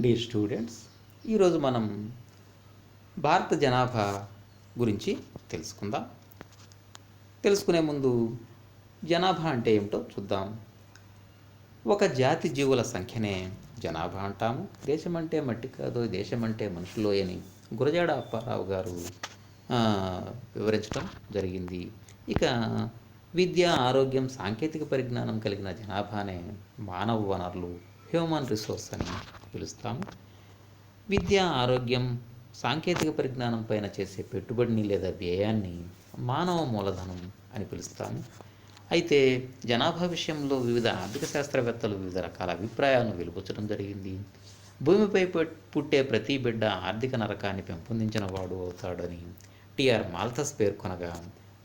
Dear students ఈరోజు మనం భారత జనాభా గురించి తెలుసుకుందాం. తెలుసుకునే ముందు జనాభా అంటే ఏమిటో చూద్దాం. ఒక జాతి జీవుల సంఖ్యనే జనాభా అంటాము. దేశం అంటే మట్టి కాదు దేశం అంటే మనుషులు అని గురజాడ అప్పారావు గారు వివరించడం జరిగింది. ఇక విద్య ఆరోగ్యం సాంకేతిక పరిజ్ఞానం కలిగిన జనాభానే మానవ వనరులు. హ్యూమన్ రిసోర్స్ అని పిలుస్తాము. విద్య ఆరోగ్యం సాంకేతిక పరిజ్ఞానం పైన చేసే పెట్టుబడిని లేదా వ్యయాన్ని మానవ మూలధనం అని పిలుస్తాము. అయితే జనాభా విషయంలో వివిధ ఆర్థిక శాస్త్రవేత్తలు వివిధ రకాల అభిప్రాయాలను వెలుపుచ్చడం జరిగింది. భూమిపై పుట్టే ప్రతి బిడ్డ ఆర్థిక నరకాన్ని పెంపొందించిన వాడు అవుతాడని టిఆర్ మాల్థస్ పేర్కొనగా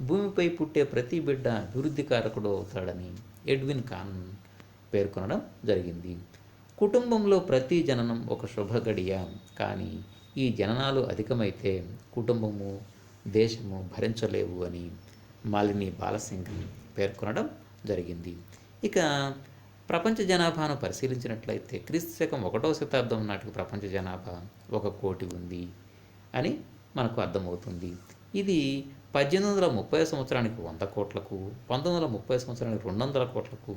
భూమిపై పుట్టే ప్రతి బిడ్డ అభివృద్ధి కారకుడు అవుతాడని ఎడ్విన్ కాన్ పేర్కొనడం జరిగింది. కుటుంబంలో ప్రతి జననం ఒక శుభ గడియ. కానీ ఈ జననాలు అధికమైతే కుటుంబము దేశము భరించలేవు అని మాలిని బాలసింగ్ పేర్కొనడం జరిగింది. ఇక ప్రపంచ జనాభాను పరిశీలించినట్లయితే క్రీస్తు శకం ఒకటవ శతాబ్దం నాటికి ప్రపంచ జనాభా ఒక కోటి ఉంది అని మనకు అర్థమవుతుంది. ఇది పద్దెనిమిది వందల ముప్పై సంవత్సరానికి వంద కోట్లకు పంతొమ్మిది వందల ముప్పై సంవత్సరానికి రెండు వందల కోట్లకు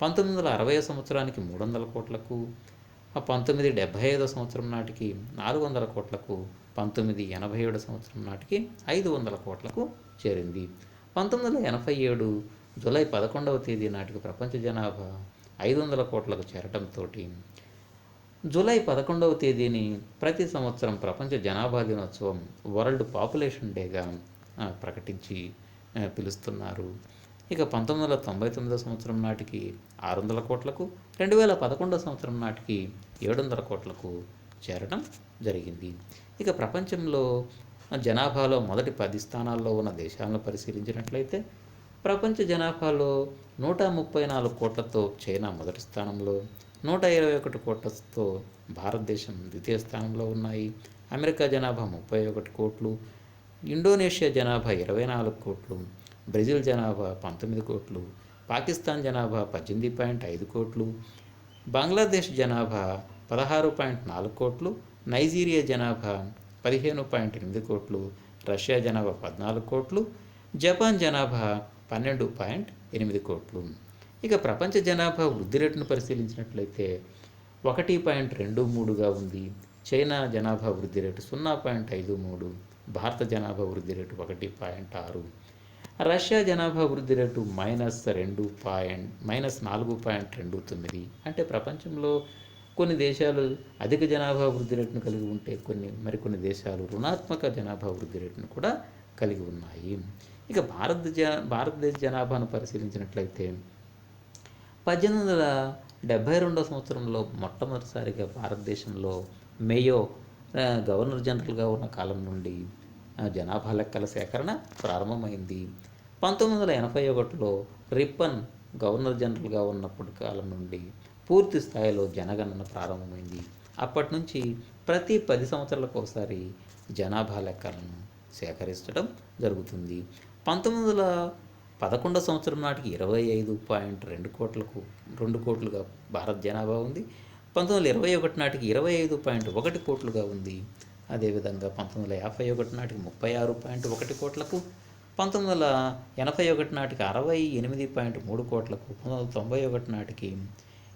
పంతొమ్మిది వందల అరవై సంవత్సరానికి మూడు వందల కోట్లకు ఆ పంతొమ్మిది డెబ్భై ఐదో సంవత్సరం నాటికి నాలుగు వందల కోట్లకు పంతొమ్మిది ఎనభై ఏడు సంవత్సరం నాటికి ఐదు వందల కోట్లకు చేరింది. పంతొమ్మిది వందల ఎనభై ఏడు జూలై పదకొండవ తేదీ నాటికి ప్రపంచ జనాభా ఐదు వందల కోట్లకు చేరటంతో జూలై పదకొండవ తేదీని ప్రతి సంవత్సరం ప్రపంచ జనాభా దినోత్సవం వరల్డ్ పాపులేషన్ డేగా ప్రకటించి పిలుస్తున్నారు. ఇక పంతొమ్మిది వందల తొంభై తొమ్మిదో సంవత్సరం నాటికి ఆరు వందల కోట్లకు రెండు వేల పదకొండో సంవత్సరం నాటికి ఏడు వందల కోట్లకు చేరడం జరిగింది. ఇక ప్రపంచంలో జనాభాలో మొదటి పది స్థానాల్లో ఉన్న దేశాలను పరిశీలించినట్లయితే ప్రపంచ జనాభాలో నూట ముప్పై నాలుగు కోట్లతో చైనా మొదటి స్థానంలో నూట ఇరవై ఒకటి కోట్లతో భారతదేశం ద్వితీయ స్థానంలో ఉన్నాయి. అమెరికా జనాభా ముప్పై ఒకటి కోట్లు ఇండోనేషియా జనాభా ఇరవై నాలుగు కోట్లు బ్రెజిల్ జనాభా పంతొమ్మిది కోట్లు పాకిస్తాన్ జనాభా పద్దెనిమిది పాయింట్ ఐదు కోట్లు బంగ్లాదేశ్ జనాభా పదహారు పాయింట్ నాలుగు కోట్లు నైజీరియా జనాభా పదిహేను పాయింట్ ఎనిమిది కోట్లు రష్యా జనాభా పద్నాలుగు కోట్లు జపాన్ జనాభా పన్నెండు పాయింట్ ఎనిమిది కోట్లు. ఇక ప్రపంచ జనాభా వృద్ధి రేటును పరిశీలించినట్లయితే ఒకటి పాయింట్ రెండు మూడుగా ఉంది. చైనా జనాభా వృద్ధి రేటు సున్నా పాయింట్ ఐదు మూడు భారత జనాభా వృద్ధి రేటు ఒకటి పాయింట్ ఆరు. రష్యా జనాభా వృద్ధి రేటు మైనస్ రెండు పాయింట్ మైనస్ నాలుగు పాయింట్ రెండు తొమ్మిది. అంటే ప్రపంచంలో కొన్ని దేశాలు అధిక జనాభా వృద్ధి రేటును కలిగి ఉంటే కొన్ని మరికొన్ని దేశాలు రుణాత్మక జనాభా వృద్ధి రేటును కూడా కలిగి ఉన్నాయి. ఇక భారత జ భారతదేశ జనాభాను పరిశీలించినట్లయితే పద్దెనిమిది వందల డెబ్భై రెండో సంవత్సరంలో మొట్టమొదటిసారిగా భారతదేశంలో మేయో గవర్నర్ జనరల్గా ఉన్న కాలం నుండి జనాభా లెక్కల సేకరణ ప్రారంభమైంది. పంతొమ్మిది వందల ఎనభై ఒకటిలో రిప్పన్ గవర్నర్ జనరల్గా ఉన్నప్పటి కాలం నుండి పూర్తి స్థాయిలో జనగణన ప్రారంభమైంది. అప్పటి నుంచి ప్రతి పది సంవత్సరాలకు ఒకసారి జనాభా లెక్కలను సేకరించడం జరుగుతుంది. పంతొమ్మిది వందల పదకొండో సంవత్సరం నాటికి ఇరవై ఐదు పాయింట్ రెండు కోట్లకు రెండు కోట్లుగా భారత జనాభా ఉంది. పంతొమ్మిది వందల ఇరవై ఒకటి నాటికి ఇరవై ఐదు పాయింట్ ఒకటి కోట్లుగా ఉంది. అదేవిధంగా పంతొమ్మిది వందల యాభై ఒకటి నాటికి ముప్పై ఆరు పాయింట్ ఒకటి కోట్లకు పంతొమ్మిది వందల ఎనభై ఒకటి నాటికి అరవై ఎనిమిది పాయింట్ మూడు కోట్లకు పంతొమ్మిది వందల తొంభై ఒకటి నాటికి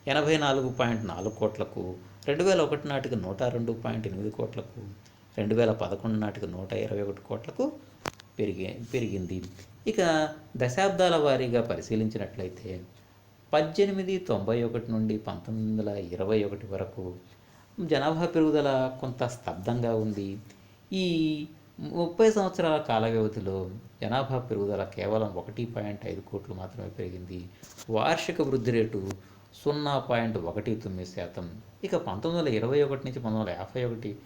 ఎనభై నాలుగు పాయింట్ నాలుగు కోట్లకు రెండు వేల ఒకటి నాటికి నూట రెండు పాయింట్ ఎనిమిది కోట్లకు రెండు వేల పదకొండు నాటికి నూట ఇరవై ఒకటి కోట్లకు పెరిగి పెరిగింది. ఇక దశాబ్దాల వారీగా పరిశీలించినట్లయితే పద్దెనిమిది తొంభై ఒకటి నుండి పంతొమ్మిది వందల ఇరవై ఒకటి వరకు జనాభా పెరుగుదల కొంత స్తబ్దంగా ఉంది. ఈ ముప్పై సంవత్సరాల కాల వ్యవధిలో జనాభా పెరుగుదల కేవలం ఒకటి పాయింట్ ఐదు కోట్లు మాత్రమే పెరిగింది. వార్షిక వృద్ధి రేటు సున్నా పాయింట్ ఒకటి తొమ్మిది శాతం. ఇక పంతొమ్మిది వందల ఇరవై ఒకటి నుంచి పంతొమ్మిది వందల యాభై ఒకటి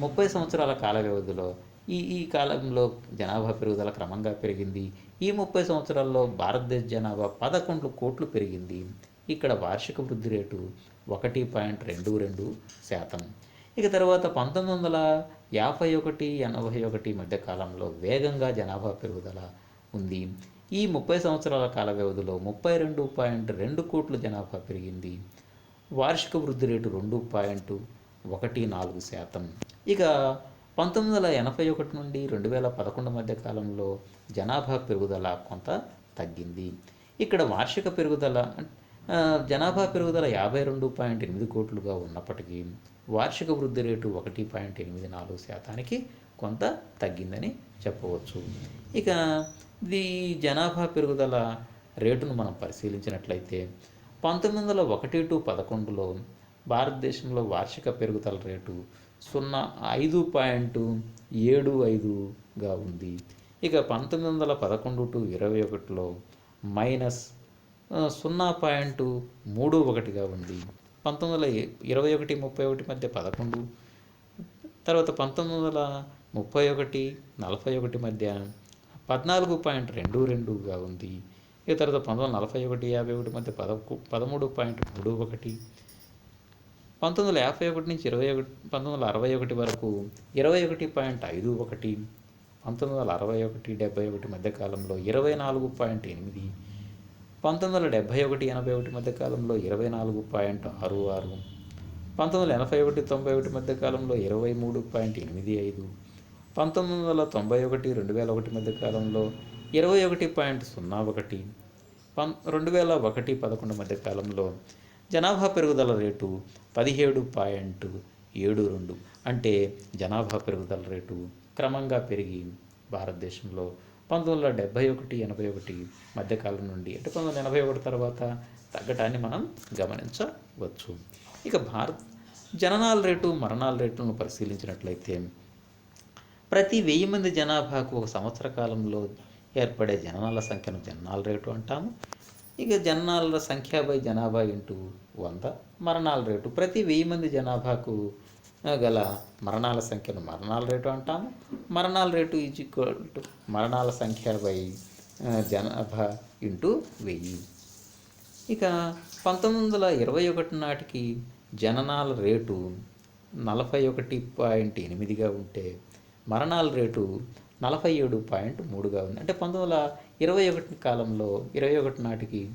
ముప్పై సంవత్సరాల కాల వ్యవధిలో ఈ ఈ కాలంలో జనాభా పెరుగుదల క్రమంగా పెరిగింది. ఈ ముప్పై సంవత్సరాల్లో భారతదేశ జనాభా పదకొండు కోట్లు పెరిగింది. ఇక్కడ వార్షిక వృద్ధి రేటు ఒకటి పాయింట్ రెండు రెండు శాతం. ఇక తర్వాత పంతొమ్మిది వందల యాభై ఒకటి ఎనభై ఒకటి మధ్య కాలంలో వేగంగా జనాభా పెరుగుదల ఉంది. ఈ ముప్పై సంవత్సరాల కాల వ్యవధిలో ముప్పై రెండు పాయింట్ రెండు కోట్ల జనాభా పెరిగింది. వార్షిక వృద్ధి రేటు రెండు పాయింట్ ఒకటి నాలుగు శాతం. ఇక పంతొమ్మిది వందల ఎనభై ఒకటి నుండి రెండు వేల పదకొండు మధ్య కాలంలో జనాభా పెరుగుదల కొంత తగ్గింది. ఇక్కడ వార్షిక పెరుగుదల జనాభా పెరుగుదల యాభై రెండు పాయింట్ ఎనిమిది కోట్లుగా ఉన్నప్పటికీ వార్షిక వృద్ధి రేటు ఒకటి పాయింట్ ఎనిమిది నాలుగు శాతానికి కొంత తగ్గిందని చెప్పవచ్చు. ఇక ఈ జనాభా పెరుగుదల రేటును మనం పరిశీలించినట్లయితే పంతొమ్మిది వందల ఒకటి టు పదకొండులో భారతదేశంలో వార్షిక పెరుగుదల రేటు సున్నా ఐదు పాయింట్ ఏడు ఐదుగా ఉంది. ఇక పంతొమ్మిది వందల పదకొండు టు ఇరవై ఒకటిలో మైనస్ సున్నా పాయింట్ మూడు ఒకటిగా ఉంది. పంతొమ్మిది వందల ఇరవై ఒకటి ముప్పై ఒకటి మధ్య పదకొండు. తర్వాత పంతొమ్మిది వందల ముప్పై ఒకటి నలభై ఒకటి మధ్య పద్నాలుగు పాయింట్ రెండు రెండుగా ఉంది. ఇక తర్వాత పంతొమ్మిది వందల నలభై ఒకటి యాభై ఒకటి మధ్య పదకు పదమూడు పాయింట్ మూడు ఒకటి. పంతొమ్మిది వందల యాభై ఒకటి నుంచి ఇరవై ఒకటి పంతొమ్మిది వందల అరవై ఒకటి వరకు ఇరవై ఒకటి పాయింట్ ఐదు ఒకటి. పంతొమ్మిది వందల అరవై ఒకటి డెబ్బై ఒకటి మధ్య కాలంలో ఇరవై నాలుగు పాయింట్ ఎనిమిది. పంతొమ్మిది వందల డెబ్భై ఒకటి ఎనభై ఒకటి మధ్య కాలంలో ఇరవై నాలుగు పాయింట్ ఆరు ఆరు పంతొమ్మిది వందల ఎనభై ఒకటి తొంభై ఒకటి మధ్య కాలంలో ఇరవై మూడు పాయింట్ ఎనిమిది ఐదు పంతొమ్మిది వందల తొంభై ఒకటి రెండు వేల ఒకటి మధ్య కాలంలో ఇరవై ఒకటి పాయింట్ సున్నా ఒకటి పం రెండు వేల ఒకటి పదకొండు మధ్య కాలంలో జనాభా పెరుగుదల రేటు పదిహేడు పాయింట్ ఏడు రెండు అంటే జనాభా పెరుగుదల రేటు క్రమంగా పెరిగి భారతదేశంలో పంతొమ్మిది వందల డెబ్భై ఒకటి ఎనభై ఒకటి మధ్యకాలం నుండి అంటే పంతొమ్మిది వందల ఎనభై ఒకటి తర్వాత తగ్గటాన్ని మనం గమనించవచ్చు. ఇక భారత్ జననాల రేటు మరణాల రేటును పరిశీలించినట్లయితే ప్రతి వెయ్యి మంది జనాభాకు ఒక సంవత్సర కాలంలో ఏర్పడే జననాల సంఖ్యను జననాల రేటు అంటాము. ఇక జననాల సంఖ్య బై జనాభా ఇంటూ వంద మరణాల రేటు ప్రతి వెయ్యి మంది జనాభాకు గల మరణాల సంఖ్యను మరణాల రేటు అంటాము. మరణాల రేటు ఈజ్ ఈక్వల్ టు మరణాల సంఖ్య బై జనాభా ఇంటూ వెయ్యి. ఇక పంతొమ్మిది వందల ఇరవై ఒకటి నాటికి జననాల రేటు నలభై ఒకటి పాయింట్ ఎనిమిదిగా ఉంటే మరణాల రేటు నలభై ఏడు పాయింట్ మూడుగా ఉంది. అంటే పంతొమ్మిది వందల ఇరవై ఒకటి కాలంలో ఇరవై ఒకటి నాటికి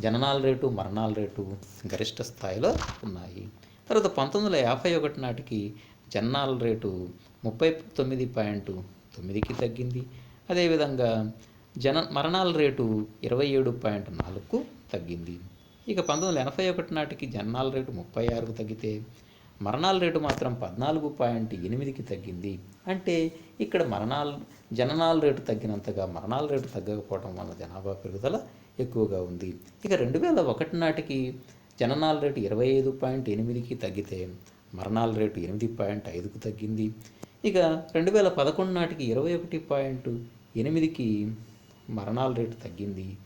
జననాల రేటు మరణాల రేటు గరిష్ట స్థాయిలో ఉన్నాయి. తర్వాత పంతొమ్మిది వందల యాభై ఒకటి నాటికి జననాల రేటు ముప్పై తొమ్మిది పాయింట్ తొమ్మిదికి తగ్గింది. అదేవిధంగా జన మరణాల రేటు ఇరవై ఏడు పాయింట్ నాలుగుకు తగ్గింది. ఇక పంతొమ్మిది వందల ఎనభై ఒకటి నాటికి జన్నాల రేటు ముప్పై ఆరుకు తగ్గితే మరణాల రేటు మాత్రం పద్నాలుగు పాయింట్ ఎనిమిదికి తగ్గింది. అంటే ఇక్కడ మరణాల జననాల రేటు తగ్గినంతగా మరణాల రేటు తగ్గకపోవడం వల్ల జనాభా పెరుగుదల ఎక్కువగా ఉంది. ఇక రెండు వేల ఒకటి నాటికి జననాల రేటు ఇరవై ఐదు పాయింట్ ఎనిమిదికి తగ్గితే మరణాల రేటు ఎనిమిది పాయింట్ ఐదుకు తగ్గింది. ఇక రెండు వేల పదకొండు నాటికి ఇరవై ఒకటి పాయింట్ ఎనిమిదికి మరణాల రేటు తగ్గింది.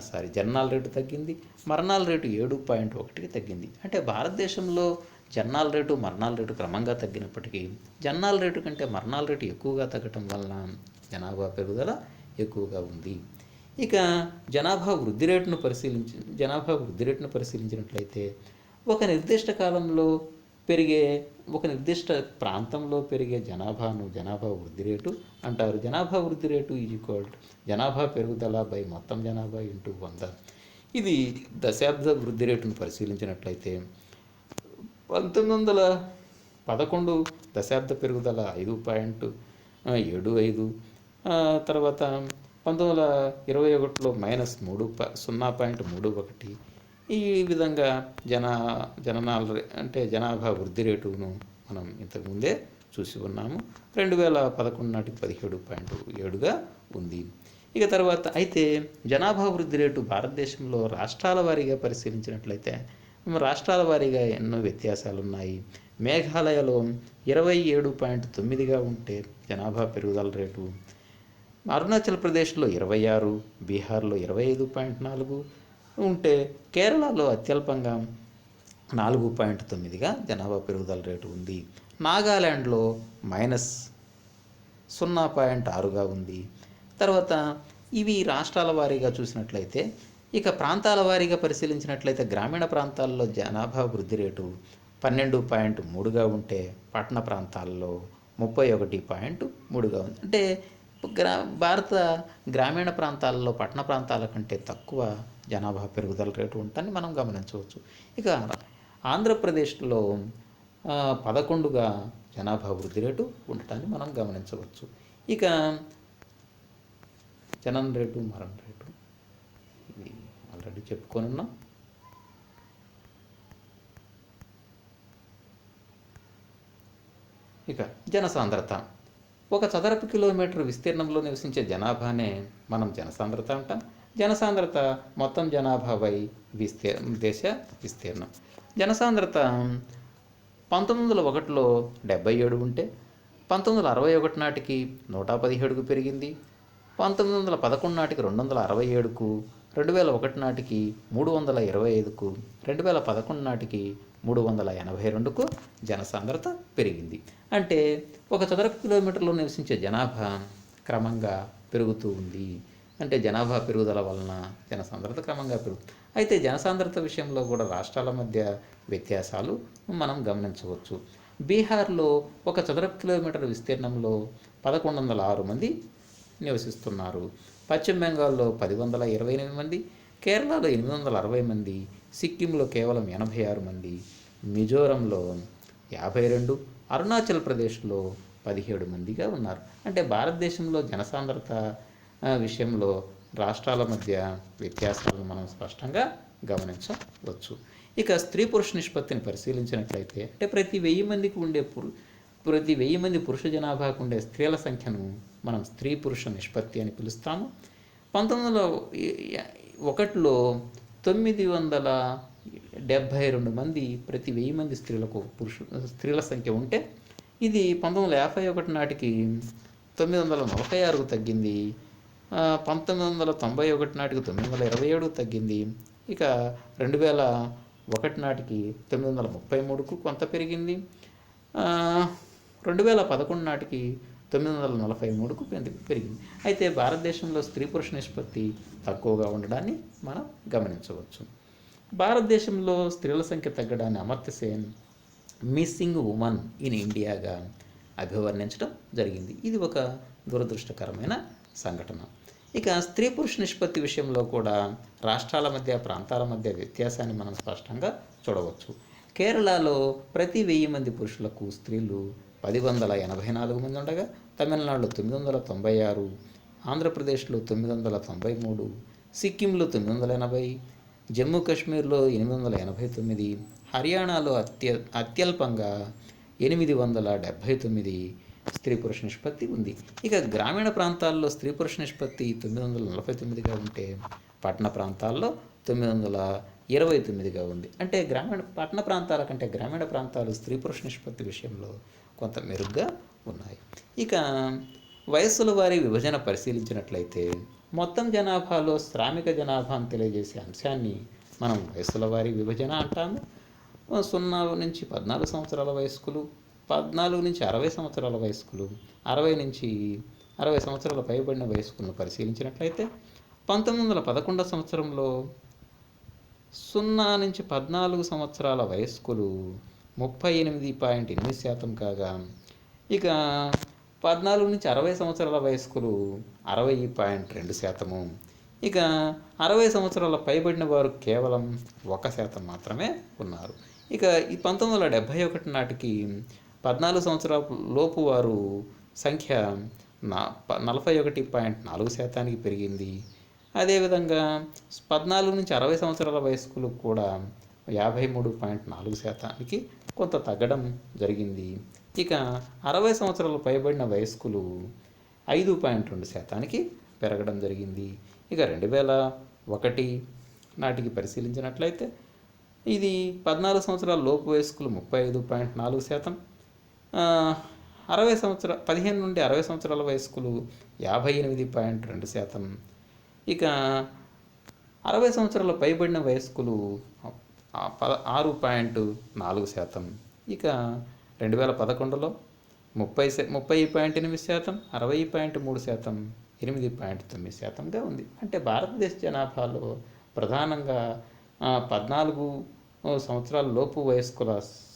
సారీ జననాల రేటు తగ్గింది. మరణాల రేటు ఏడు పాయింట్ ఒకటికి తగ్గింది. అంటే భారతదేశంలో జననాల రేటు మరణాల రేటు క్రమంగా తగ్గినప్పటికీ జననాల రేటు కంటే మరణాల రేటు ఎక్కువగా తగ్గటం వలన జనాభా పెరుగుదల ఎక్కువగా ఉంది. ఇక జనాభా వృద్ధి రేటును పరిశీలించి జనాభా వృద్ధి రేటును పరిశీలించినట్లయితే ఒక నిర్దిష్ట కాలంలో పెరిగే ఒక నిర్దిష్ట ప్రాంతంలో పెరిగే జనాభాను జనాభా వృద్ధి రేటు అంటారు. జనాభా వృద్ధి రేటు ఈజ్ ఈక్వల్ జనాభా పెరుగుదల బై మొత్తం జనాభా ఇంటూ వంద. ఇది దశాబ్ద వృద్ధి రేటును పరిశీలించినట్లయితే పంతొమ్మిది వందల పదకొండు దశాబ్ద పెరుగుదల ఐదు పాయింట్ ఏడు ఐదు తర్వాత పంతొమ్మిది వందల ఇరవై ఒకటిలో మైనస్ మూడు ప సున్నా పాయింట్ మూడు ఒకటి ఈ విధంగా జన జననాల రే- అంటే జనాభా వృద్ధి రేటును మనం ఇంతకుముందే చూసి ఉన్నాము. రెండు వేల పదకొండు నాటికి పదిహేడు పాయింట్ ఏడుగా ఉంది. ఇక తర్వాత అయితే జనాభా వృద్ధి రేటు భారతదేశంలో రాష్ట్రాల వారీగా పరిశీలించినట్లయితే రాష్ట్రాల వారీగా ఎన్నో వ్యత్యాసాలు ఉన్నాయి మేఘాలయలో ఇరవై ఏడు పాయింట్ తొమ్మిదిగా ఉంటే జనాభా పెరుగుదల రేటు అరుణాచల్ ప్రదేశ్లో ఇరవై ఆరు బీహార్లో ఇరవై ఐదు పాయింట్ నాలుగు ఉంటే కేరళలో అత్యల్పంగా నాలుగు పాయింట్ తొమ్మిదిగా జనాభా పెరుగుదల రేటు ఉంది. నాగాల్యాండ్లో మైనస్ సున్నా పాయింట్ ఆరుగా ఉంది. తర్వాత ఇవి రాష్ట్రాల వారీగా చూసినట్లయితే ఇక ప్రాంతాల వారీగా పరిశీలించినట్లయితే గ్రామీణ ప్రాంతాల్లో జనాభా వృద్ధి రేటు పన్నెండు పాయింట్ మూడుగా ఉంటే పట్టణ ప్రాంతాల్లో ముప్పై ఒకటి పాయింట్ మూడుగా ఉంది. అంటే గ్రా భారత గ్రామీణ ప్రాంతాల్లో పట్టణ ప్రాంతాల కంటే తక్కువ జనాభా పెరుగుదల రేటు ఉంటుందని మనం గమనించవచ్చు. ఇక ఆంధ్రప్రదేశ్లో పదకొండుగా జనాభా వృద్ధి రేటు ఉండటాన్ని మనం గమనించవచ్చు. ఇక జనం రేటు మరణ రేటు ఇది ఆల్రెడీ చెప్పుకొని ఉన్నాం. ఇక జనసాంద్రత ఒక చదరపు కిలోమీటర్ విస్తీర్ణంలో నివసించే జనాభానే మనం జనసాంద్రత అంటాం. జనసాంద్రత మొత్తం జనాభాపై విస్తీర్ దేశ విస్తీర్ణం. జనసాంద్రత పంతొమ్మిది వందల ఒకటిలో డెబ్బై ఏడు ఉంటే పంతొమ్మిది వందల అరవై ఒకటి నాటికి నూట పదిహేడుకు పెరిగింది పంతొమ్మిది వందల పదకొండు నాటికి రెండు వందల అరవై ఏడుకు రెండు వేల ఒకటి నాటికి మూడు వందల ఇరవై ఐదుకు రెండు వేల పదకొండు నాటికి మూడు వందల ఎనభై రెండుకు జనసాంద్రత పెరిగింది. అంటే ఒక చదరపు కిలోమీటర్లో నివసించే జనాభా క్రమంగా పెరుగుతూ ఉంది. అంటే జనాభా పెరుగుదల వలన జనసాంద్రత క్రమంగా పెరుగుతుంది. అయితే జనసాంద్రత విషయంలో కూడా రాష్ట్రాల మధ్య వ్యత్యాసాలు మనం గమనించవచ్చు. బీహార్లో ఒక చదరపు కిలోమీటర్ విస్తీర్ణంలో పదకొండు వందల ఆరు మంది నివసిస్తున్నారు. పశ్చిమ బెంగాల్లో పది వందల ఇరవై ఎనిమిది మంది కేరళలో ఎనిమిది వందల అరవై మంది సిక్కింలో కేవలం ఎనభై ఆరు మంది మిజోరంలో యాభై రెండు అరుణాచల్ ప్రదేశ్లో పదిహేడు మందిగా ఉన్నారు. అంటే భారతదేశంలో జనసాంద్రత విషయంలో రాష్ట్రాల మధ్య వ్యత్యాసాలను మనం స్పష్టంగా గమనించవచ్చు. ఇక స్త్రీ పురుష నిష్పత్తిని పరిశీలించినట్లయితే అంటే ప్రతి వెయ్యి మందికి ఉండే పురు ప్రతి వెయ్యి మంది పురుష జనాభాకు ఉండే స్త్రీల సంఖ్యను మనం స్త్రీ పురుష నిష్పత్తి అని పిలుస్తాము. పంతొమ్మిది వందల ఒకటిలో తొమ్మిది వందల డెబ్భై రెండు మంది ప్రతి వెయ్యి మంది స్త్రీలకు పురుషు స్త్రీల సంఖ్య ఉంటే ఇది పంతొమ్మిది వందల యాభై ఒకటి నాటికి తొమ్మిది వందల నలభై ఆరుకు తగ్గింది. పంతొమ్మిది వందల తొంభై ఒకటి నాటికి తొమ్మిది వందల ఇరవై ఏడుకు తగ్గింది. ఇక రెండు వేల ఒకటి నాటికి తొమ్మిది వందల ముప్పై మూడుకు కొంత పెరిగింది. రెండు వేల పదకొండు నాటికి తొమ్మిది వందల నలభై మూడుకు పెరిగింది. అయితే భారతదేశంలో స్త్రీ పురుష నిష్పత్తి తక్కువగా ఉండడాన్ని మనం గమనించవచ్చు. భారతదేశంలో స్త్రీల సంఖ్య తగ్గడాన్ని Amartya Sen missing women in ఇండియాగా అభివర్ణించడం జరిగింది. ఇది ఒక దురదృష్టకరమైన సంఘటన. ఇక స్త్రీ పురుష నిష్పత్తి విషయంలో కూడా రాష్ట్రాల మధ్య ప్రాంతాల మధ్య వ్యత్యాసాన్ని మనం స్పష్టంగా చూడవచ్చు. కేరళలో ప్రతి వెయ్యి మంది పురుషులకు స్త్రీలు పది వందల ఎనభై నాలుగు మంది ఉండగా తమిళనాడులో తొమ్మిది వందల తొంభై ఆరు ఆంధ్రప్రదేశ్లో తొమ్మిది వందల తొంభై మూడు సిక్కింలో తొమ్మిది వందల ఎనభై జమ్మూ కాశ్మీర్లో ఎనిమిది వందల ఎనభై తొమ్మిది హర్యానాలో అత్య అత్యల్పంగా ఎనిమిది వందల డెబ్భై తొమ్మిది స్త్రీ పురుష నిష్పత్తి ఉంది. ఇక గ్రామీణ ప్రాంతాల్లో స్త్రీ పురుష నిష్పత్తి తొమ్మిది వందల నలభై తొమ్మిదిగా ఉంటే పట్టణ ప్రాంతాల్లో తొమ్మిది వందల ఇరవై తొమ్మిదిగా ఉంది. అంటే గ్రామీణ పట్టణ ప్రాంతాల కంటే గ్రామీణ ప్రాంతాలు స్త్రీ పురుష నిష్పత్తి విషయంలో కొంత మెరుగ్గా ఉన్నాయి. ఇక వయస్సుల వారి విభజన పరిశీలించినట్లయితే మొత్తం జనాభాలో శ్రామిక జనాభాను తెలియజేసే అంశాన్ని మనం వయస్సుల వారి విభజన అంటాము. సున్నా నుంచి పద్నాలుగు సంవత్సరాల వయస్కులు పద్నాలుగు నుంచి అరవై సంవత్సరాల వయస్కులు అరవై నుంచి అరవై సంవత్సరాల పైబడిన వయస్కులను పరిశీలించినట్లయితే పంతొమ్మిది వందల పదకొండవ సంవత్సరంలో సున్నా నుంచి పద్నాలుగు సంవత్సరాల వయస్కులు ముప్పై ఎనిమిది పాయింట్ ఎనిమిది శాతం కాగా ఇక పద్నాలుగు నుంచి అరవై సంవత్సరాల వయస్కులు అరవై పాయింట్ రెండు శాతము. ఇక అరవై సంవత్సరాల పైబడిన వారు కేవలం ఒక శాతం మాత్రమే ఉన్నారు. ఇక ఈ పంతొమ్మిది వందల డెబ్భై ఒకటి నాటికి పద్నాలుగు సంవత్సరాల లోపు వారు సంఖ్య నా నలభై ఒకటి పాయింట్ నాలుగు శాతానికి పెరిగింది. అదేవిధంగా పద్నాలుగు నుంచి అరవై సంవత్సరాల వయస్కులకు కూడా యాభై మూడు పాయింట్ నాలుగు శాతానికి కొంత తగ్గడం జరిగింది. ఇక అరవై సంవత్సరాలు పైబడిన వయస్కులు ఐదు పాయింట్ రెండు శాతానికి పెరగడం జరిగింది. ఇక రెండు వేల ఒకటి నాటికి పరిశీలించినట్లయితే ఇది పద్నాలుగు సంవత్సరాల లోపు వయస్కులు ముప్పై ఐదు పాయింట్ నాలుగు శాతం. అరవై సంవత్సర పదిహేను నుండి అరవై సంవత్సరాల వయస్కులు యాభై ఎనిమిది పాయింట్ రెండు శాతం. ఇక అరవై సంవత్సరాల పైబడిన వయస్కులు పద ఆరు పాయింట్ నాలుగు శాతం. ఇక రెండు వేల పదకొండులో ముప్పై ముప్పై పాయింట్ ఎనిమిది శాతం అరవై పాయింట్ మూడు శాతం ఎనిమిది పాయింట్ తొమ్మిది శాతంగా ఉంది. అంటే భారతదేశ జనాభాలో ప్రధానంగా పద్నాలుగు సంవత్సరాల లోపు వయస్కుల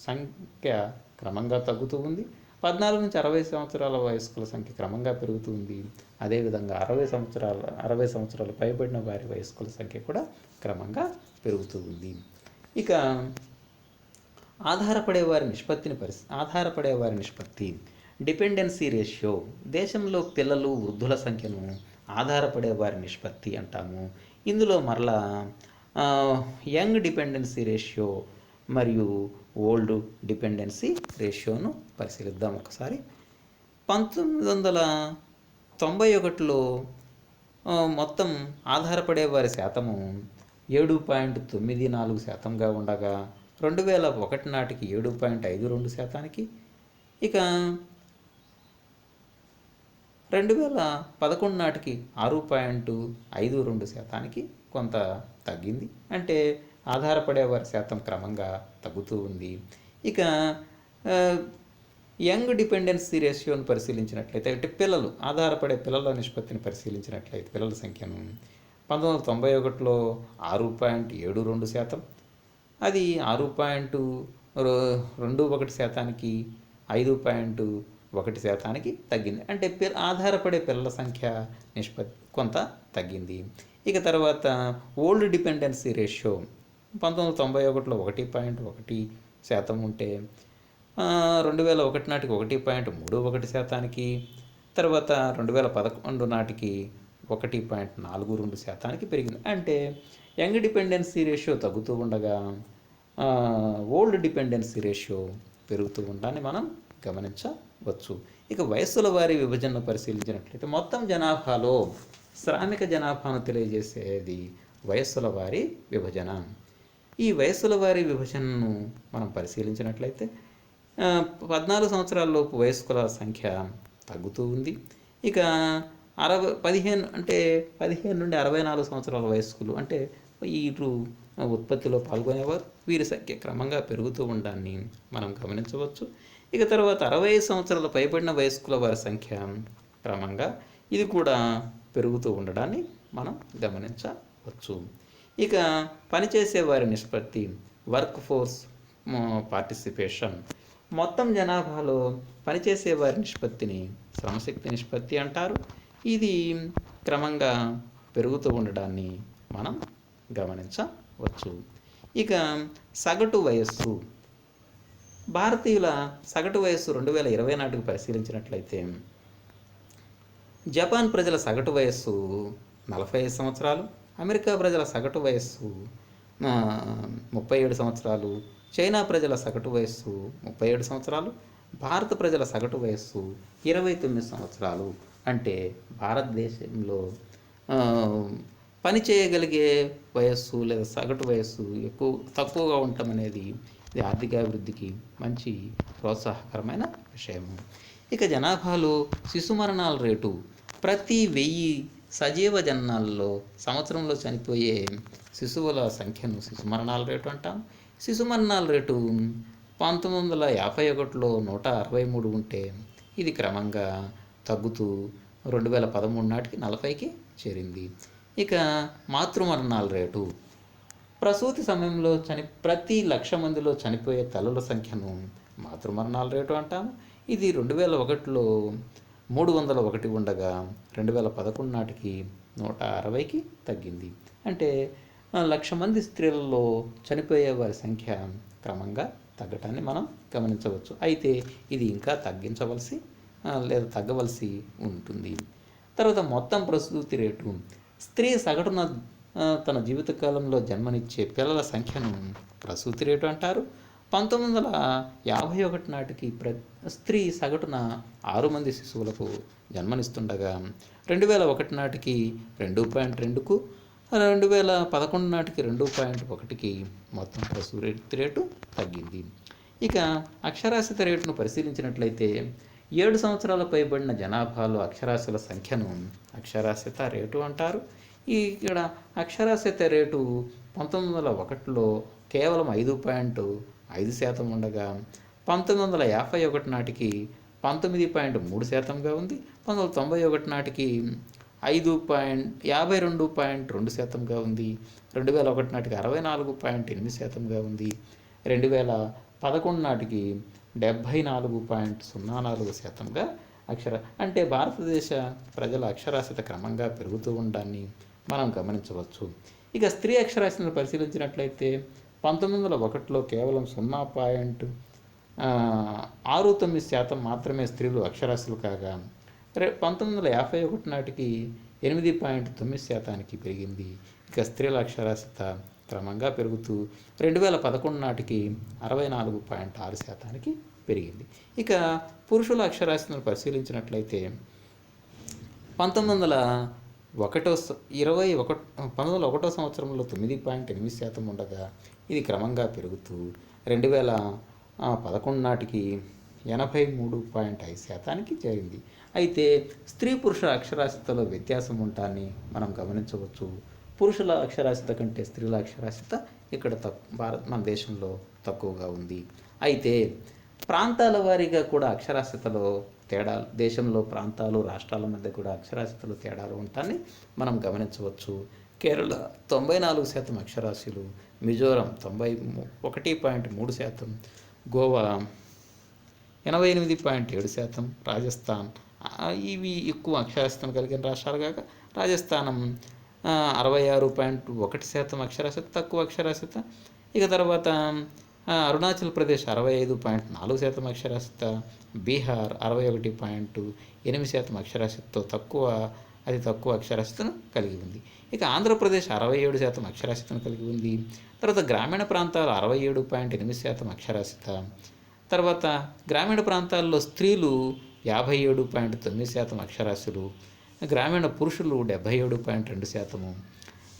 సంఖ్య క్రమంగా తగ్గుతూ ఉంది. పద్నాలుగు నుంచి అరవై సంవత్సరాల వయస్కుల సంఖ్య క్రమంగా పెరుగుతుంది. అదేవిధంగా అరవై సంవత్సరాల అరవై సంవత్సరాలు పైబడిన వారి వయస్కుల సంఖ్య కూడా క్రమంగా పెరుగుతూ ఉంది ఇక ఆధారపడే వారి నిష్పత్తిని పరిశీ ఆధారపడే వారి నిష్పత్తి. Dependency ratio. దేశంలో పిల్లలు వృద్ధుల సంఖ్యను ఆధారపడే వారి నిష్పత్తి అంటాము. ఇందులో మరలా యంగ్ డిపెండెన్సీ రేషియో మరియు ఓల్డ్ డిపెండెన్సీ రేషియోను పరిశీలిద్దాం ఒకసారి. పంతొమ్మిది వందల తొంభై ఒకటిలో మొత్తం ఆధారపడే వారి శాతము ఏడు పాయింట్ తొమ్మిది నాలుగు శాతంగా ఉండగా రెండు వేల ఒకటి నాటికి ఏడు పాయింట్ ఐదు రెండు శాతానికి. ఇక రెండు వేల పదకొండు నాటికి ఆరు పాయింట్ ఐదు రెండు శాతానికి కొంత తగ్గింది. అంటే ఆధారపడే వారి శాతం క్రమంగా తగ్గుతూ ఉంది. ఇక యంగ్ డిపెండెన్సీ రేషియోను పరిశీలించినట్లయితే అంటే పిల్లలు ఆధారపడే పిల్లల నిష్పత్తిని పరిశీలించినట్లయితే పిల్లల సంఖ్యను పంతొమ్మిది వందల తొంభై ఒకటిలో ఆరు పాయింట్ ఏడు రెండు శాతం అది ఆరు పాయింట్ రెండు ఒకటి శాతానికి ఐదు పాయింట్ ఒకటి శాతానికి తగ్గింది. అంటే పిల్ల ఆధారపడే పిల్లల సంఖ్య నిష్పత్తి కొంత తగ్గింది. ఇక తర్వాత ఓల్డ్ డిపెండెన్సీ రేషియో పంతొమ్మిది వందల తొంభై ఒకటిలో ఒకటి పాయింట్ ఒకటి శాతం ఉంటే రెండు వేల ఒకటి నాటికి ఒకటి పాయింట్ మూడు ఒకటి శాతానికి తర్వాత రెండు వేల పదకొండు నాటికి ఒకటి పాయింట్ నాలుగు రెండు శాతానికి పెరిగింది. అంటే యంగ్ డిపెండెన్సీ రేషియో తగ్గుతూ ఉండగా ఓల్డ్ డిపెండెన్సీ రేషియో పెరుగుతూ ఉండాలని మనం గమనించవచ్చు. ఇక వయస్సుల వారి విభజనను పరిశీలించినట్లయితే మొత్తం జనాభాలో శ్రామిక జనాభాను తెలియజేసేది వయస్సుల వారి విభజన. ఈ వయస్సుల వారి విభజనను మనం పరిశీలించినట్లయితే పద్నాలుగు సంవత్సరాలలోపు వయస్కుల సంఖ్య తగ్గుతూ ఉంది. ఇక అరవై పదిహేను అంటే పదిహేను నుండి అరవై నాలుగు సంవత్సరాల వయస్కులు అంటే వీరు ఉత్పత్తిలో పాల్గొనేవారు. వీరి సంఖ్య క్రమంగా పెరుగుతూ ఉండడాన్ని మనం గమనించవచ్చు. ఇక తర్వాత అరవై సంవత్సరాల పైబడిన వయస్కుల వారి సంఖ్య క్రమంగా ఇది కూడా పెరుగుతూ ఉండడాన్ని మనం గమనించవచ్చు. ఇక పనిచేసేవారి నిష్పత్తి వర్క్ ఫోర్స్ పార్టిసిపేషన్. మొత్తం జనాభాలో పనిచేసేవారి నిష్పత్తిని శ్రమశక్తి నిష్పత్తి అంటారు. ఇది క్రమంగా పెరుగుతూ ఉండడాన్ని మనం గమనించవచ్చు. ఇక సగటు వయస్సు. భారతీయుల సగటు వయస్సు రెండు వేల ఇరవై నాటికి పరిశీలించినట్లయితే జపాన్ ప్రజల సగటు వయస్సు నలభై ఐదు సంవత్సరాలు అమెరికా ప్రజల సగటు వయస్సు ముప్పై ఏడు సంవత్సరాలు చైనా ప్రజల సగటు వయస్సు ముప్పై ఏడు సంవత్సరాలు భారత ప్రజల సగటు వయస్సు ఇరవై తొమ్మిది సంవత్సరాలు. అంటే భారతదేశంలో పని చేయగలిగే వయస్సు లేదా సగటు వయస్సు ఎక్కువ తక్కువగా ఉండటం అనేది ఇది ఆర్థికాభివృద్ధికి మంచి ప్రోత్సాహకరమైన విషయము. ఇక జనాభాలో శిశు మరణాల రేటు ప్రతి వెయ్యి సజీవ జననాల్లో సంవత్సరంలో చనిపోయే శిశువుల సంఖ్యను శిశు మరణాల రేటు అంటాం. శిశు మరణాల రేటు పంతొమ్మిది వందల యాభై ఒకటిలో నూట అరవై మూడు ఉంటే ఇది క్రమంగా తగ్గుతూ రెండు వేల పదమూడు నాటికి నలభైకి చేరింది. ఇక మాతృమరణాల రేటు. ప్రసూతి సమయంలో చని ప్రతి లక్ష మందిలో చనిపోయే తల్లుల సంఖ్యను మాతృమరణాల రేటు అంటాము ఇది రెండు వేల ఒకటిలో మూడు వందల ఒకటి ఉండగా రెండు వేల పదకొండు నాటికి నూట అరవైకి తగ్గింది. అంటే లక్ష మంది స్త్రీలలో చనిపోయే వారి సంఖ్య క్రమంగా తగ్గటాన్ని మనం గమనించవచ్చు. అయితే ఇది ఇంకా తగ్గించవలసి లేదా తగ్గవలసి ఉంటుంది. తర్వాత మొత్తం ప్రసూతి రేటు. స్త్రీ సగటున తన జీవితకాలంలో జన్మనిచ్చే పిల్లల సంఖ్యను ప్రసూతి రేటు అంటారు. పంతొమ్మిది వందల యాభై ఒకటి నాటికి ప్ర స్త్రీ సగటున ఆరు మంది శిశువులకు జన్మనిస్తుండగా రెండు వేల ఒకటి నాటికి రెండు పాయింట్ రెండుకు రెండు వేల పదకొండు నాటికి రెండు పాయింట్ ఒకటికి మొత్తం ప్రసూతి రేటు తగ్గింది. ఇక అక్షరాస్యత రేటును పరిశీలించినట్లయితే ఏడు సంవత్సరాల పైబడిన జనాభాలో అక్షరాస్యుల సంఖ్యను అక్షరాస్యత రేటు అంటారు. ఈ ఇక్కడ అక్షరాస్యత రేటు పంతొమ్మిది వందల ఒకటిలో కేవలం ఐదు పాయింట్ ఐదు శాతం ఉండగా పంతొమ్మిది వందల యాభై ఒకటి నాటికి పంతొమ్మిది పాయింట్ మూడు శాతంగా ఉంది. పంతొమ్మిది వందల తొంభై ఒకటి నాటికి ఐదు పాయింట్ యాభై రెండు పాయింట్ రెండు శాతంగా ఉంది. రెండు వేల ఒకటి నాటికి అరవై నాలుగు పాయింట్ ఎనిమిది శాతంగా ఉంది. రెండు వేల పదకొండు నాటికి డెబ్భై నాలుగు పాయింట్ సున్నా నాలుగు శాతంగా అక్షర అంటే భారతదేశ ప్రజల అక్షరాస్యత క్రమంగా పెరుగుతూ ఉండడాన్ని మనం గమనించవచ్చు. ఇక స్త్రీ అక్షరాస్యతను పరిశీలించినట్లయితే పంతొమ్మిది వందల ఒకటిలో కేవలం సున్నా పాయింట్ ఆరు తొమ్మిది శాతం మాత్రమే స్త్రీలు అక్షరాస్యులు కాగా రే పంతొమ్మిది వందల యాభై ఒకటి నాటికి ఎనిమిది పాయింట్ తొమ్మిది శాతానికి పెరిగింది. ఇక స్త్రీల అక్షరాస్యత క్రమంగా పెరుగుతూ రెండు వేల పదకొండు నాటికి అరవై నాలుగు పాయింట్ ఆరు శాతానికి పెరిగింది. ఇక పురుషుల అక్షరాస్యతను పరిశీలించినట్లయితే పంతొమ్మిది వందల ఒకటో ఇరవై ఒకటి పంతొమ్మిది వందల ఒకటో సంవత్సరంలో తొమ్మిది పాయింట్ ఎనిమిది శాతం ఉండగా ఇది క్రమంగా పెరుగుతూ రెండు వేల పదకొండు నాటికి ఎనభై మూడు పాయింట్ ఐదు శాతానికి చేరింది. అయితే స్త్రీ పురుషుల అక్షరాస్యతలో వ్యత్యాసం ఉంటాన్ని మనం గమనించవచ్చు. పురుషుల అక్షరాస్యత కంటే స్త్రీల అక్షరాస్యత ఇక్కడ తక్కు భారత్ మన దేశంలో తక్కువగా ఉంది. అయితే ప్రాంతాల వారీగా కూడా అక్షరాస్యతలో తేడాలు దేశంలో ప్రాంతాలు రాష్ట్రాల మధ్య కూడా అక్షరాస్యతలో తేడాలు ఉంటాయని మనం గమనించవచ్చు. కేరళ తొంభై నాలుగు శాతం అక్షరాస్యులు మిజోరం తొంభై ఒకటి పాయింట్ మూడు శాతం. గోవా ఎనభై ఎనిమిది పాయింట్ ఏడు శాతం. రాజస్థాన్ ఇవి ఎక్కువ అక్షరాస్యతను కలిగిన రాష్ట్రాలు కాక రాజస్థానం అరవై ఆరు పాయింట్ ఒకటి శాతం అక్షరాస్యత తక్కువ అక్షరాస్యత. ఇక తర్వాత అరుణాచల్ ప్రదేశ్ అరవై ఐదు పాయింట్ నాలుగు శాతం అక్షరాస్యత. బీహార్ అరవై ఒకటి పాయింట్ ఎనిమిది శాతం అక్షరాస్యతతో తక్కువ అతి తక్కువ అక్షరాస్యతను కలిగి ఉంది. ఇక ఆంధ్రప్రదేశ్ అరవై ఏడు శాతం అక్షరాస్యతను కలిగి ఉంది. తర్వాత గ్రామీణ ప్రాంతాలు అరవై ఏడు పాయింట్ ఎనిమిది శాతం అక్షరాస్యత. తర్వాత గ్రామీణ ప్రాంతాల్లో స్త్రీలు యాభై ఏడు పాయింట్ తొమ్మిది శాతం అక్షరాస్యులు గ్రామీణ పురుషులు డెబ్భై ఏడు పాయింట్ రెండు శాతము.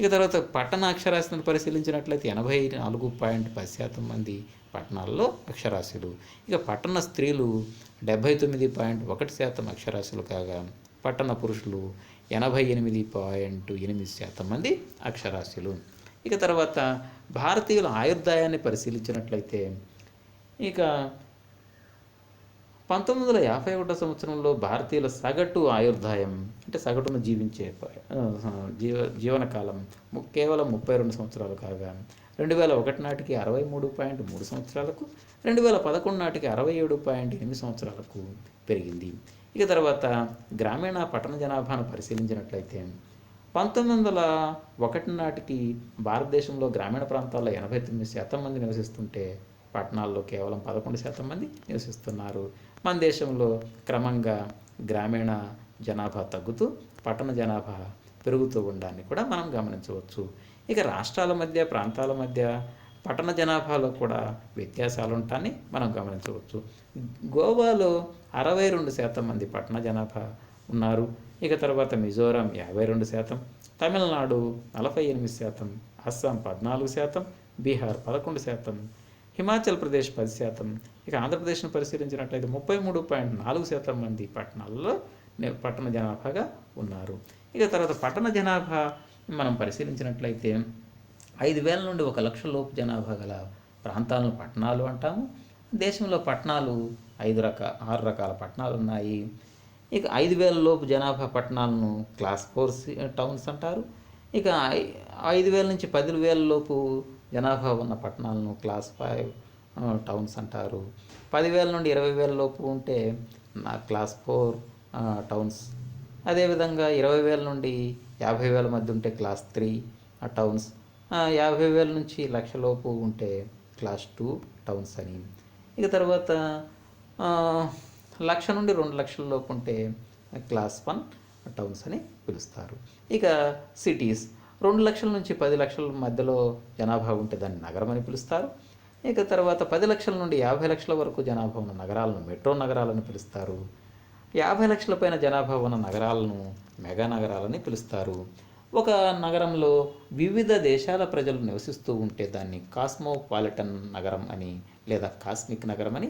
ఇక తర్వాత పట్టణ అక్షరాస్యతను పరిశీలించినట్లయితే ఎనభై నాలుగు పాయింట్ పది శాతం మంది పట్టణాల్లో అక్షరాస్యులు. ఇక పట్టణ స్త్రీలు డెబ్భై తొమ్మిది పాయింట్ ఒకటి శాతం అక్షరాస్యులు కాగా పట్టణ పురుషులు ఎనభై ఎనిమిది పాయింట్ ఎనిమిది శాతం మంది అక్షరాస్యులు. ఇక తర్వాత భారతీయుల ఆయుర్దాయాన్ని పరిశీలించినట్లయితే ఇక పంతొమ్మిది వందల యాభై ఒకటో సంవత్సరంలో భారతీయుల సగటు ఆయుర్దాయం అంటే సగటును జీవించే జీవ జీవనకాలం కేవలం ముప్పై రెండు సంవత్సరాలు కాగా రెండు వేల ఒకటి నాటికి అరవై మూడు పాయింట్ మూడు సంవత్సరాలకు రెండు వేల పదకొండు నాటికి అరవై ఏడు పాయింట్ ఎనిమిది సంవత్సరాలకు పెరిగింది. ఇక తర్వాత గ్రామీణ పట్టణ జనాభాను పరిశీలించినట్లయితే పంతొమ్మిది వందల ఒకటి నాటికి భారతదేశంలో గ్రామీణ ప్రాంతాల్లో ఎనభై తొమ్మిది శాతం మంది నివసిస్తుంటే పట్టణాల్లో కేవలం పదకొండు శాతం మంది నివసిస్తున్నారు. మన దేశంలో క్రమంగా గ్రామీణ జనాభా తగ్గుతూ పట్టణ జనాభా పెరుగుతూ ఉండడాన్ని కూడా మనం గమనించవచ్చు. ఇక రాష్ట్రాల మధ్య ప్రాంతాల మధ్య పట్టణ జనాభాలో కూడా వ్యత్యాసాలు ఉంటాయని మనం గమనించవచ్చు. గోవాలో అరవై రెండు శాతం మంది పట్టణ జనాభా ఉన్నారు. ఇక తర్వాత మిజోరాం యాభై రెండు శాతం తమిళనాడు నలభై ఎనిమిది శాతం అస్సాం పద్నాలుగు శాతం బీహార్ పదకొండు శాతం హిమాచల్ ప్రదేశ్ పది శాతం. ఇక ఆంధ్రప్రదేశ్ను పరిశీలించినట్లయితే ముప్పై మూడు పాయింట్ నాలుగు శాతం మంది పట్టణాల్లో పట్టణ జనాభాగా ఉన్నారు. ఇక తర్వాత పట్టణ జనాభా మనం పరిశీలించినట్లయితే ఐదు వేల నుండి ఒక లక్ష లోపు జనాభా గల ప్రాంతాలను పట్టణాలు అంటాము. దేశంలో పట్టణాలు ఐదు రక ఆరు రకాల పట్టణాలు ఉన్నాయి. ఇక ఐదు వేల లోపు జనాభా పట్టణాలను క్లాస్ ఫోర్స్ టౌన్స్ అంటారు. ఇక ఐదు వేల నుంచి పది వేల లోపు జనాభా ఉన్న పట్టణాలను క్లాస్ ఫైవ్ టౌన్స్ అంటారు. పదివేల నుండి ఇరవై వేల లోపు ఉంటే నా క్లాస్ ఫోర్ టౌన్స్. అదేవిధంగా ఇరవై వేల నుండి యాభై వేల మధ్య ఉంటే క్లాస్ త్రీ టౌన్స్. యాభై వేల నుంచి లక్షలోపు ఉంటే క్లాస్ టూ టౌన్స్ అని ఇక తర్వాత లక్ష నుండి రెండు లక్షల లోపు ఉంటే క్లాస్ వన్ టౌన్స్ అని పిలుస్తారు. ఇక సిటీస్ రెండు లక్షల నుంచి పది లక్షల మధ్యలో జనాభా ఉంటే దాన్ని నగరం అని పిలుస్తారు. ఇక తర్వాత పది లక్షల నుండి యాభై లక్షల వరకు జనాభా ఉన్న నగరాలను మెట్రో నగరాలని పిలుస్తారు. యాభై లక్షల పైన జనాభా ఉన్న నగరాలను మెగా నగరాలని పిలుస్తారు. ఒక నగరంలో వివిధ దేశాల ప్రజలు నివసిస్తూ ఉంటే దాన్ని కాస్మోపాలిటన్ నగరం అని లేదా కాస్మిక్ నగరం అని